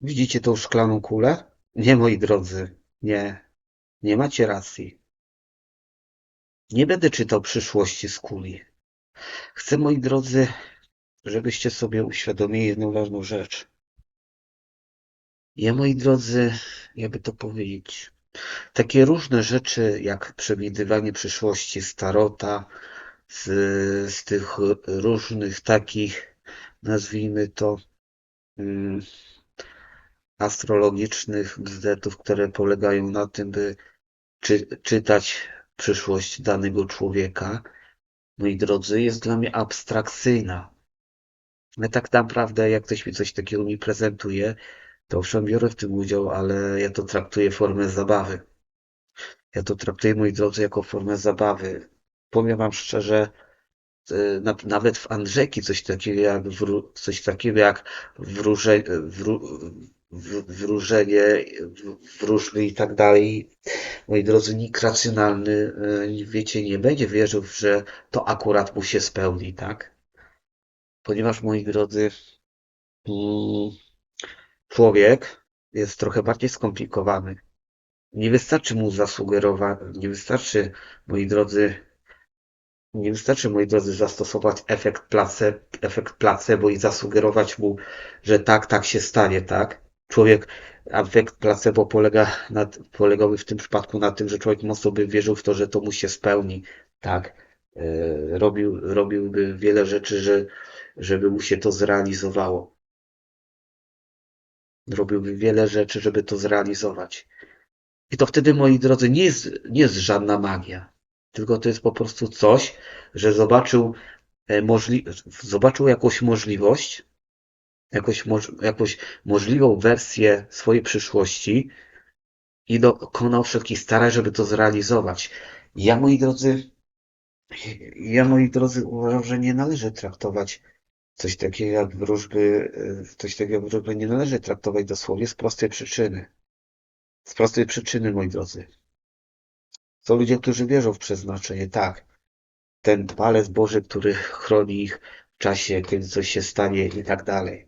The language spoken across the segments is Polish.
Widzicie tą szklaną kulę? Nie, moi drodzy, nie. Nie macie racji. Nie będę czytał przyszłości z kuli. Chcę, moi drodzy, żebyście sobie uświadomili jedną ważną rzecz. Ja, moi drodzy, jakby to powiedzieć, takie różne rzeczy jak przewidywanie przyszłości z tarota, z, z tych różnych takich, nazwijmy to, mm, astrologicznych bzdetów, które polegają na tym, by czy, czytać przyszłość danego człowieka, moi drodzy, jest dla mnie abstrakcyjna. Ale tak naprawdę, jak ktoś mi coś takiego mi prezentuje, to owszem, biorę w tym udział, ale ja to traktuję formę zabawy. Ja to traktuję, moi drodzy, jako formę zabawy. Powiem wam szczerze, e, na- nawet w Andrzejki coś takiego jak, coś takiego jak wróże, wró, wróżenie, wróżby i tak dalej. Moi drodzy, nikt racjonalny, e, wiecie, nie będzie wierzył, że to akurat mu się spełni, tak? Ponieważ, moi drodzy, mm, człowiek jest trochę bardziej skomplikowany. Nie wystarczy mu zasugerować, nie wystarczy, moi drodzy, nie wystarczy, moi drodzy, zastosować efekt placebo, efekt placebo i zasugerować mu, że tak, tak się stanie, tak? Człowiek, efekt placebo polega na, polegałby w tym przypadku na tym, że człowiek mocno by wierzył w to, że to mu się spełni, tak? E, Robił, robiłby wiele rzeczy, że, żeby mu się to zrealizowało. Robiłby wiele rzeczy, żeby to zrealizować. I to wtedy, moi drodzy, nie jest, nie jest żadna magia, tylko to jest po prostu coś, że zobaczył, e, możli zobaczył jakąś możliwość, jakąś, moż jakąś możliwą wersję swojej przyszłości i dokonał wszelkich starań, żeby to zrealizować. Ja, moi drodzy, ja, moi drodzy, uważam, że nie należy traktować coś takiego jak wróżby, e, coś takiego jak wróżby nie należy traktować dosłownie z prostej przyczyny. Z prostej przyczyny, moi drodzy. Są ludzie, którzy wierzą w przeznaczenie, tak. Ten palec Boży, który chroni ich w czasie, kiedy coś się stanie i tak dalej.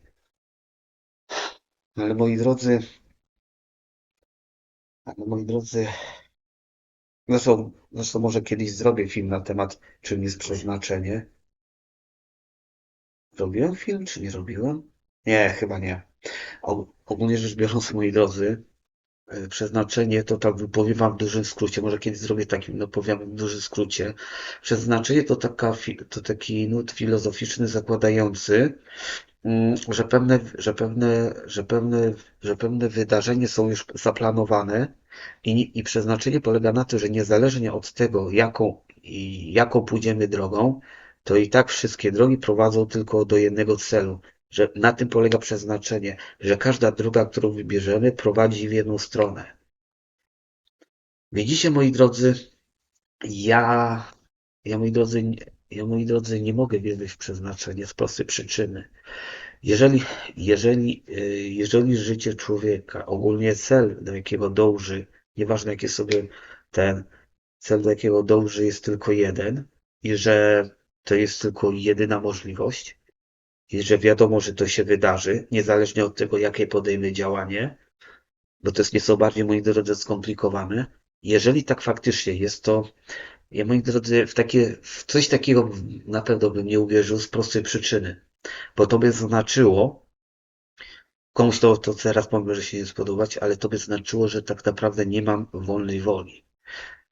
Ale moi drodzy, ale moi drodzy, zresztą, zresztą może kiedyś zrobię film na temat, czym jest przeznaczenie. Robiłem film, czy nie robiłem? Nie, chyba nie. Og- Ogólnie rzecz biorąc, moi drodzy, e, przeznaczenie to tak powiem wam w dużym skrócie, może kiedyś zrobię taki, no powiem w dużym skrócie. Przeznaczenie to, taka, to taki nurt filozoficzny zakładający, że pewne, że pewne, że pewne, że pewne wydarzenia są już zaplanowane i, i przeznaczenie polega na tym, że niezależnie od tego, jaką, jaką pójdziemy drogą, to i tak wszystkie drogi prowadzą tylko do jednego celu. Że na tym polega przeznaczenie, że każda droga, którą wybierzemy, prowadzi w jedną stronę. Widzicie, moi drodzy, ja, ja moi drodzy, ja, moi drodzy, nie mogę wierzyć w przeznaczenie z prostej przyczyny. Jeżeli, jeżeli, y, jeżeli życie człowieka, ogólnie cel, do jakiego dąży, nieważne jaki sobie ten cel, do jakiego dąży, jest tylko jeden i że to jest tylko jedyna możliwość i że wiadomo, że to się wydarzy, niezależnie od tego, jakie podejmie działanie, bo to jest nieco bardziej, moi drodzy, skomplikowane. Jeżeli tak faktycznie jest, to ja, moi drodzy, w takie, w coś takiego na pewno bym nie uwierzył z prostej przyczyny, bo to by znaczyło, komuś to, to teraz może się nie spodobać, ale to by znaczyło, że tak naprawdę nie mam wolnej woli.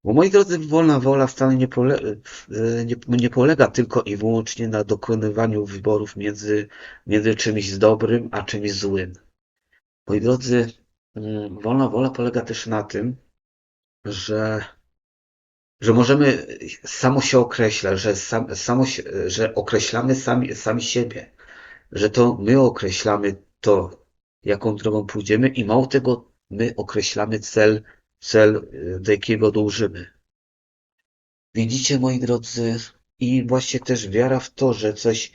Bo moi drodzy, wolna wola wcale nie, pole, e, nie, nie polega tylko i wyłącznie na dokonywaniu wyborów między, między czymś dobrym a czymś złym. Moi drodzy, mm, wolna wola polega też na tym, że, że możemy samo się określać, że, sam, samo się, że określamy sami, sami siebie, że to my określamy to, jaką drogą pójdziemy i mało tego, my określamy cel, cel, y, do jakiego dążymy. Widzicie, moi drodzy, i właśnie też wiara w to, że coś,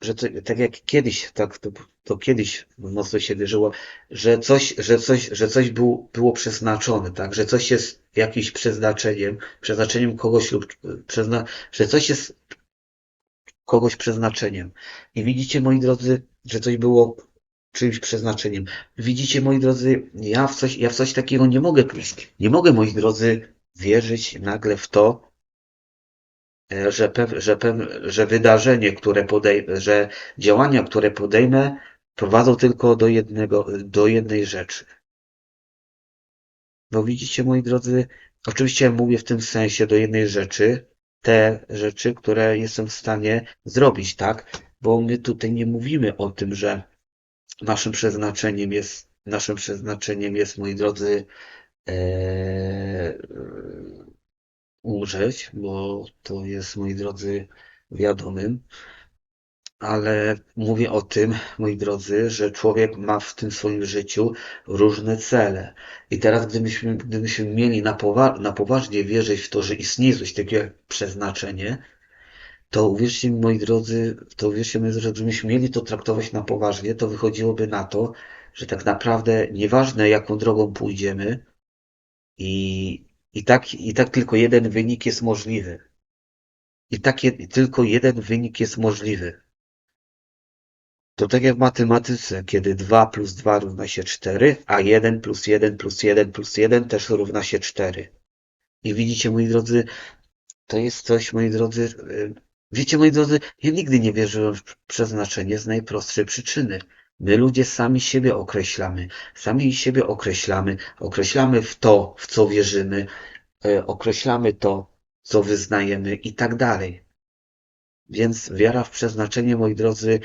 że to, tak jak kiedyś, tak to, to kiedyś mocno się wierzyło, że coś, że coś, że coś było, było przeznaczone, tak, że coś jest jakimś przeznaczeniem, przeznaczeniem kogoś lub przezna, że coś jest kogoś przeznaczeniem. I widzicie, moi drodzy, że coś było czyimś przeznaczeniem. Widzicie, moi drodzy, ja w coś, ja w coś takiego nie mogę, nie mogę, moi drodzy, wierzyć nagle w to, że, pew, że, pew, że wydarzenie, które podejmę, że działania, które podejmę, prowadzą tylko do jednego, do jednej rzeczy. No widzicie, moi drodzy, oczywiście mówię w tym sensie do jednej rzeczy, te rzeczy, które jestem w stanie zrobić, tak? Bo my tutaj nie mówimy o tym, że naszym przeznaczeniem jest, naszym przeznaczeniem jest, moi drodzy, e, umrzeć, bo to jest, moi drodzy, wiadomym, ale mówię o tym, moi drodzy, że człowiek ma w tym swoim życiu różne cele. I teraz, gdybyśmy, gdybyśmy mieli na, na poważnie wierzyć w to, że istnieje coś takiego jak przeznaczenie, to uwierzcie mi, moi drodzy, to uwierzcie mi, że gdybyśmy mieli to traktować na poważnie, to wychodziłoby na to, że tak naprawdę nieważne jaką drogą pójdziemy i, i, tak, i tak tylko jeden wynik jest możliwy. I tak je, tylko jeden wynik jest możliwy. To tak jak w matematyce, kiedy 2 plus 2 równa się 4, a 1 plus 1 plus 1 plus 1 też równa się 4. I widzicie, moi drodzy, to jest coś, moi drodzy, y, wiecie, moi drodzy, ja nigdy nie wierzyłem w przeznaczenie z najprostszej przyczyny. My ludzie sami siebie określamy, sami siebie określamy, określamy w to, w co wierzymy, y, określamy to, co wyznajemy i tak dalej. Więc wiara w przeznaczenie, moi drodzy,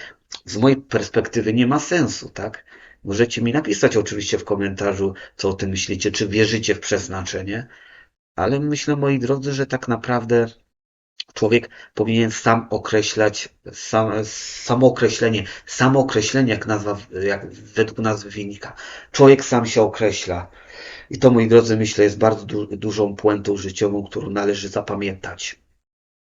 z mojej perspektywy nie ma sensu, tak? Możecie mi napisać oczywiście w komentarzu, co o tym myślicie, czy wierzycie w przeznaczenie, ale myślę, moi drodzy, że tak naprawdę człowiek powinien sam określać, sam, samookreślenie, samookreślenie, jak nazwa, jak według nazwy wynika. Człowiek sam się określa. I to, moi drodzy, myślę, jest bardzo du dużą puentą życiową, którą należy zapamiętać.